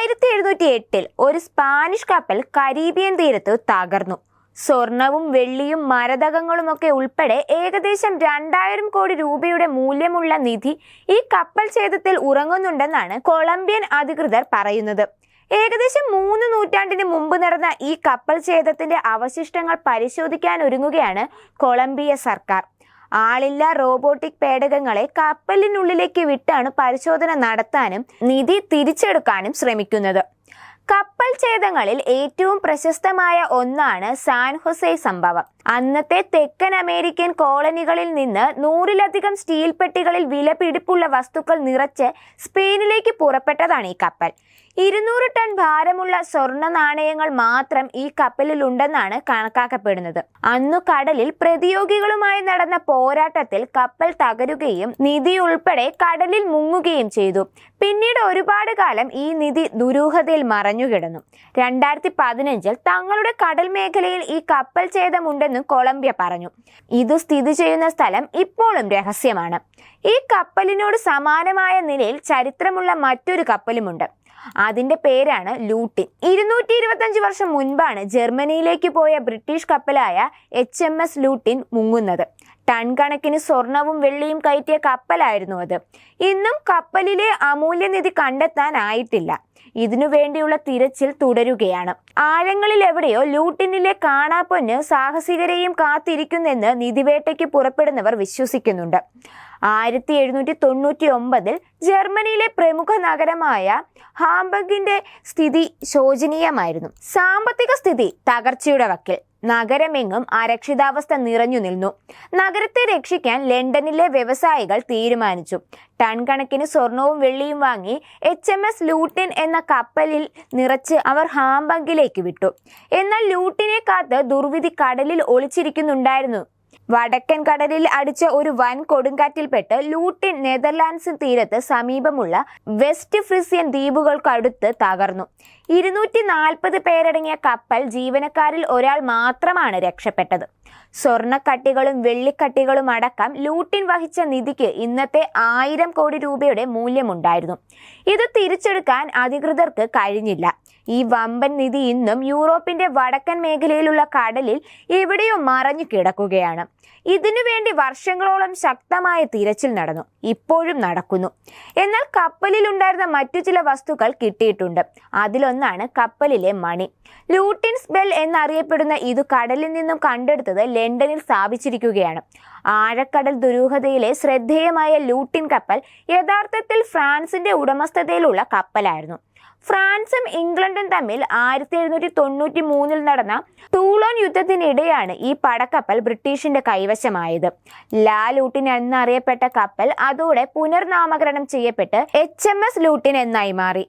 ആയിരത്തി എഴുന്നൂറ്റി എട്ടിൽ ഒരു സ്പാനിഷ് കപ്പൽ കരീബിയൻ തീരത്ത് തകർന്നു. സ്വർണവും വെള്ളിയും മരതകങ്ങളുമൊക്കെ ഉൾപ്പെടെ ഏകദേശം രണ്ടായിരം കോടി രൂപയുടെ മൂല്യമുള്ള നിധി ഈ കപ്പൽ ഛേദത്തിൽ ഉറങ്ങുന്നുണ്ടെന്നാണ് കൊളംബിയൻ അധികൃതർ പറയുന്നത്. ഏകദേശം മൂന്ന് നൂറ്റാണ്ടിന് മുമ്പ് നടന്ന ഈ കപ്പൽ ഛേദത്തിന്റെ അവശിഷ്ടങ്ങൾ പരിശോധിക്കാൻ ഒരുങ്ങുകയാണ് കൊളംബിയ സർക്കാർ. ആളില്ല റോബോട്ടിക് പേടകങ്ങളെ കപ്പലിനുള്ളിലേക്ക് വിട്ടാണ് പരിശോധന നടത്താനും നിധി തിരിച്ചെടുക്കാനും ശ്രമിക്കുന്നത്. കപ്പൽ ഛേദങ്ങളിൽ ഏറ്റവും പ്രശസ്തമായ ഒന്നാണ് സാൻ ഹൊസെ സംഭവം. അന്നത്തെ തെക്കൻ അമേരിക്കൻ കോളനികളിൽ നിന്ന് നൂറിലധികം സ്റ്റീൽ പെട്ടികളിൽ വിലപിടിപ്പുള്ള വസ്തുക്കൾ നിറച്ച് സ്പെയിനിലേക്ക് പുറപ്പെട്ടതാണ് ഈ കപ്പൽ. ഇരുന്നൂറ് ടൺ ഭാരമുള്ള സ്വർണ നാണയങ്ങൾ മാത്രം ഈ കപ്പലിൽ ഉണ്ടെന്നാണ് കണക്കാക്കപ്പെടുന്നത്. അന്നു കടലിൽ പ്രതിയോഗികളുമായി നടന്ന പോരാട്ടത്തിൽ കപ്പൽ തകരുകയും നിധി ഉൾപ്പെടെ കടലിൽ മുങ്ങുകയും ചെയ്തു. പിന്നീട് ഒരുപാട് കാലം ഈ നിധി ദുരൂഹതയിൽ മറഞ്ഞുകിടന്നു. രണ്ടായിരത്തി പതിനഞ്ചിൽ തങ്ങളുടെ കടൽ മേഖലയിൽ ഈ കപ്പൽ ഛേദമുണ്ടെന്നും കൊളംബിയ പറഞ്ഞു. ഇത് സ്ഥിതി ചെയ്യുന്ന സ്ഥലം ഇപ്പോഴും രഹസ്യമാണ്. ഈ കപ്പലിനോട് സമാനമായ നിലയിൽ ചരിത്രമുള്ള മറ്റൊരു കപ്പലുമുണ്ട്. അതിന്റെ പേരാണ് ലൂട്ടിൻ. ഇരുന്നൂറ്റി ഇരുപത്തഞ്ച് വർഷം മുൻപാണ് ജർമ്മനിയിലേക്ക് പോയ ബ്രിട്ടീഷ് കപ്പലായ എച്ച് എം എസ് ലൂട്ടിൻ മുങ്ങുന്നത്. ടൺ കണക്കിന് സ്വർണവും വെള്ളിയും കയറ്റിയ കപ്പലായിരുന്നു അത്. ഇന്നും കപ്പലിലെ അമൂല്യനിധി കണ്ടെത്താനായിട്ടില്ല. ഇതിനു വേണ്ടിയുള്ള തിരച്ചിൽ തുടരുകയാണ്. ആഴങ്ങളിൽ എവിടെയോ ലൂട്ടിനിലെ കാണാപ്പൊന്ന് സാഹസികരെയും കാത്തിരിക്കുന്നെന്ന് നിധിവേട്ടയ്ക്ക് പുറപ്പെടുന്നവർ വിശ്വസിക്കുന്നുണ്ട്. ആയിരത്തി എഴുന്നൂറ്റി തൊണ്ണൂറ്റി ഒമ്പതിൽ ജർമ്മനിയിലെ പ്രമുഖ നഗരമായ ഹാംബർഗിന്റെ സ്ഥിതി ശോചനീയമായിരുന്നു. സാമ്പത്തിക സ്ഥിതി തകർച്ചയുടെ വക്കിൽ. നഗരമെങ്ങും അരക്ഷിതാവസ്ഥ നിറഞ്ഞു നിന്നു നഗരത്തെ രക്ഷിക്കാൻ ലണ്ടനിലെ വ്യവസായികൾ തീരുമാനിച്ചു. ടൺ കണക്കിന് സ്വർണവും വെള്ളിയും വാങ്ങി എച്ച് എം എസ് ലൂട്ടിൻ എന്ന കപ്പലിൽ നിറച്ച് അവർ ഹാംബങ്കിലേക്ക് വിട്ടു. എന്നാൽ ലൂട്ടിനെ കാത്ത് ദുർവിധി കടലിൽ ഒളിച്ചിരിക്കുന്നുണ്ടായിരുന്നു. വടക്കൻ കടലിൽ അടിച്ച ഒരു വൻ കൊടുങ്കാറ്റിൽപ്പെട്ട് ലൂട്ടിൻ നെതർലാൻഡ്സ് തീരത്ത് സമീപമുള്ള വെസ്റ്റ് ഫ്രിസിയൻ ദ്വീപുകൾക്കടുത്ത് തകർന്നു. ഇരുന്നൂറ്റി നാൽപ്പത് പേരടങ്ങിയ കപ്പൽ ജീവനക്കാരിൽ ഒരാൾ മാത്രമാണ് രക്ഷപ്പെട്ടത്. സ്വർണക്കട്ടികളും വെള്ളിക്കട്ടികളും അടക്കം ലൂട്ടിൻ വഹിച്ച നിധിക്ക് ഇന്നത്തെ ആയിരം കോടി രൂപയുടെ മൂല്യമുണ്ടായിരുന്നു. ഇത് തിരിച്ചെടുക്കാൻ അധികൃതർക്ക് കഴിഞ്ഞില്ല. ഈ വമ്പൻ നിധി ഇന്നും യൂറോപ്പിന്റെ വടക്കൻ മേഖലയിലുള്ള കടലിൽ എവിടെയോ മറഞ്ഞു കിടക്കുകയാണ്. ഇതിനു വേണ്ടി വർഷങ്ങളോളം ശക്തമായ തിരച്ചിൽ നടന്നു. ഇപ്പോഴും നടക്കുന്നു. എന്നാൽ കപ്പലിൽ ഉണ്ടായിരുന്ന മറ്റു ചില വസ്തുക്കൾ കിട്ടിയിട്ടുണ്ട്. അതിലൊന്നാണ് കപ്പലിലെ മണി. ലൂട്ടിൻസ് ബെൽ എന്നറിയപ്പെടുന്ന ഇത് കടലിൽ നിന്നും കണ്ടെടുത്തത് ലണ്ടനിൽ സ്ഥാപിച്ചിരിക്കുകയാണ്. ആഴക്കടൽ ദുരൂഹതയിലെ ശ്രദ്ധേയമായ ലൂട്ടിൻ കപ്പൽ യഥാർത്ഥത്തിൽ ഫ്രാൻസിന്റെ ഉടമസ്ഥതയിലുള്ള കപ്പലായിരുന്നു. ഫ്രാൻസും ഇംഗ്ലണ്ടും തമ്മിൽ ആയിരത്തി എഴുന്നൂറ്റി തൊണ്ണൂറ്റി മൂന്നിൽ നടന്ന ടൂളോൺ യുദ്ധത്തിനിടെയാണ് ഈ പടക്കപ്പൽ ബ്രിട്ടീഷിന്റെ കൈവശമായത്. ലാ ലൂട്ടിൻ എന്നറിയപ്പെട്ട കപ്പൽ അതോടെ പുനർനാമകരണം ചെയ്യപ്പെട്ട് എച്ച് എം എസ് ലൂട്ടിൻ എന്നായി മാറി.